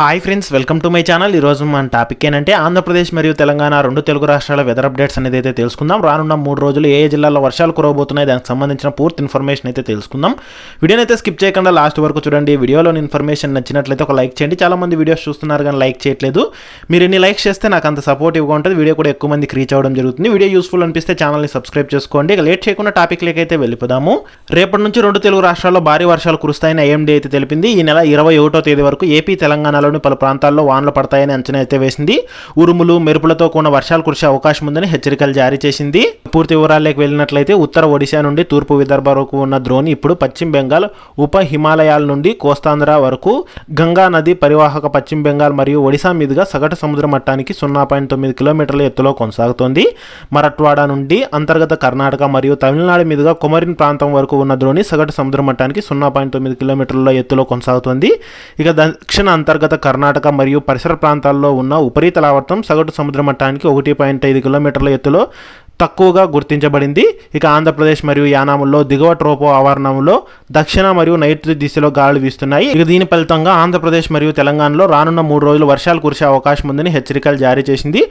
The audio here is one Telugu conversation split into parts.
Hi friends welcome to my channel ఈరోజు మన టాపిక్ ఏంటంటే ఆంధ్రప్రదేశ్ మరియు తెలంగాణ రెండు తెలుగు రాష్ట్రాల వెదర్ అప్డేట్స్ అనేది అయితే తెలుసుకుందాం. రానున్న మూడు రోజులు ఏ జిల్లాలో జిల్లాల్లో వర్షాలు కురవబోతున్నాయి దానికి సంబంధించిన పూర్తి ఇన్ఫర్మేషన్ అయితే తెలుసుకుందాం. వీడియోని అయితే స్కిప్ చేయకుండా లాస్ట్ వరకు చూడండి. వీడియోలోని ఇన్ఫర్మేషన్ నచ్చినట్లయితే ఒక లైక్ చేయండి. చాలా మంది వీడియోస్ చూస్తున్నారు కానీ లైక్ చేయట్లేదు. మీరు ఎన్ని లైక్స్ చేస్తే నాకు అంత సపోర్టివ్గా ఉంటుంది. వీడియో కూడా ఎక్కువ మందికి రీచ్ అవ్వడం జరుగుతుంది. వీడియో యూస్ఫుల్ అనిపిస్తే ఛానల్ని సబ్స్క్రైబ్ చేసుకోండి. ఇక లేట్ చేయకుండా టాపిక్ అయితే వెళ్ళిపోదాము. రేపటి నుంచి రెండు తెలుగు రాష్ట్రాల్లో భారీ వర్షాలు కురుస్తాయని ఐఎండీ అయితే తెలిపింది. ఈ నెల ఇరవై ఒకటో తేదీ వరకు ఏపీ తెలంగాణలో జిల్లాలోని పలు ప్రాంతాల్లో వానలు పడతాయని అంచనా అయితే వేసింది. ఉరుములు మెరుపులతో కూడిన వర్షాలు కురిసే అవకాశం ఉందని హెచ్చరికలు జారీ చేసింది. పూర్తి వివరాల్లోకి వెళ్ళినట్లయితే ఉత్తర ఒడిశా నుండి తూర్పు విదర్భ వరకు ఉన్న ద్రోణి ఇప్పుడు పశ్చిమ బెంగాల్ ఉప హిమాలయాల నుండి కోస్తాంధ్ర వరకు గంగా నది పరివాహక పశ్చిమ బెంగాల్ మరియు ఒడిశా మీదుగా సగటు సముద్ర మట్టానికి సున్నా పాయింట్ తొమ్మిది కిలోమీటర్ల ఎత్తులో కొనసాగుతోంది. మరట్వాడ నుండి అంతర్గత కర్ణాటక మరియు తమిళనాడు మీదుగా కుమరిన్ ప్రాంతం వరకు ఉన్న ద్రోణి సగటు సముద్ర మట్టానికి సున్నా పాయింట్ తొమ్మిది కిలోమీటర్ల ఎత్తులో కొనసాగుతోంది. ఇక దక్షిణ అంతర్గత కర్ణాటక మరియు పరిసర ప్రాంతాల్లో ఉన్న ఉపరితలవర్తం సగటు సముద్ర మట్టానికి ఒకటి పాయింట్ ఐదు కిలోమీటర్ల ఎత్తులో తక్కువగా గుర్తించబడింది. ఇక ఆంధ్రప్రదేశ్ మరియు యానాముల్లో దిగువ ట్రోపో ఆవరణంలో దక్షిణ మరియు నైరుతి దిశలో గాలులు వీస్తున్నాయి. ఇక దీని ఫలితంగా ఆంధ్రప్రదేశ్ మరియు తెలంగాణలో రానున్న మూడు రోజులు వర్షాలు కురిసే అవకాశం ఉందని హెచ్చరికలు జారీ చేసింది.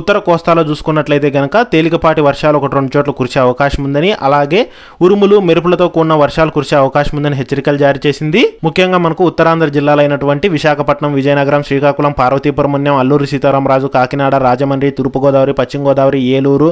ఉత్తర కోస్తాలో చూసుకున్నట్లయితే గనక తేలికపాటి వర్షాలు ఒకటి రెండు చోట్ల కురిసే అవకాశం ఉందని అలాగే ఉరుములు మెరుపులతో కూడిన వర్షాలు కురిసే అవకాశం ఉందని హెచ్చరికలు జారీ చేసింది. ముఖ్యంగా మనకు ఉత్తరాంధ్ర జిల్లాలైనటువంటి విశాఖపట్నం విజయనగరం శ్రీకాకుళం పార్వతీపురం అల్లూరు సీతారామరాజు కాకినాడ రాజమండ్రి తూర్పుగోదావరి పశ్చిమ గోదావరి ఏలూరు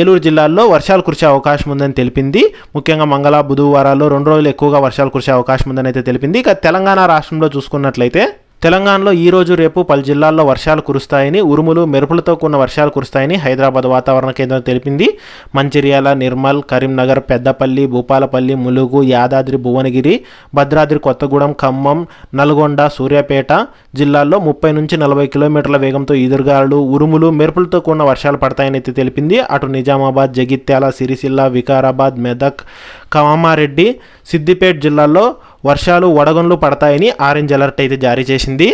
ఏలూరు జిల్లాల్లో వర్షాలు కురిసే అవకాశం ఉందని తెలిపింది. ముఖ్యంగా మంగళ బుధవారాల్లో రెండు రోజులు ఎక్కువగా వర్షాలు కురిసే అవకాశం ఉందని అయితే తెలిపింది. ఇక తెలంగాణ రాష్ట్రంలో చూసుకున్నట్లయితే తెలంగాణలో ఈ రోజు రేపు పలు జిల్లాల్లో వర్షాలు కురుస్తాయని ఉరుములు మెరుపులతో కూడిన వర్షాలు కురుస్తాయని హైదరాబాద్ వాతావరణ కేంద్రం తెలిపింది. మంచిర్యాల నిర్మల్ కరీంనగర్ పెద్దపల్లి భూపాలపల్లి ములుగు యాదాద్రి భువనగిరి భద్రాద్రి కొత్తగూడెం ఖమ్మం నల్గొండ సూర్యాపేట జిల్లాల్లో ముప్పై నుంచి నలభై కిలోమీటర్ల వేగంతో ఈదురుగాలు ఉరుములు మెరుపులతో కూడిన వర్షాలు పడతాయని అయితే తెలిపింది. అటు నిజామాబాద్ జగిత్యాల సిరిసిల్ల వికారాబాద్ మెదక్ కామారెడ్డి సిద్దిపేట జిల్లాల్లో వర్షాలు వడగండ్లు పడతాయని ఆరెంజ్ అలర్ట్ అయితే జారీ చేసింది.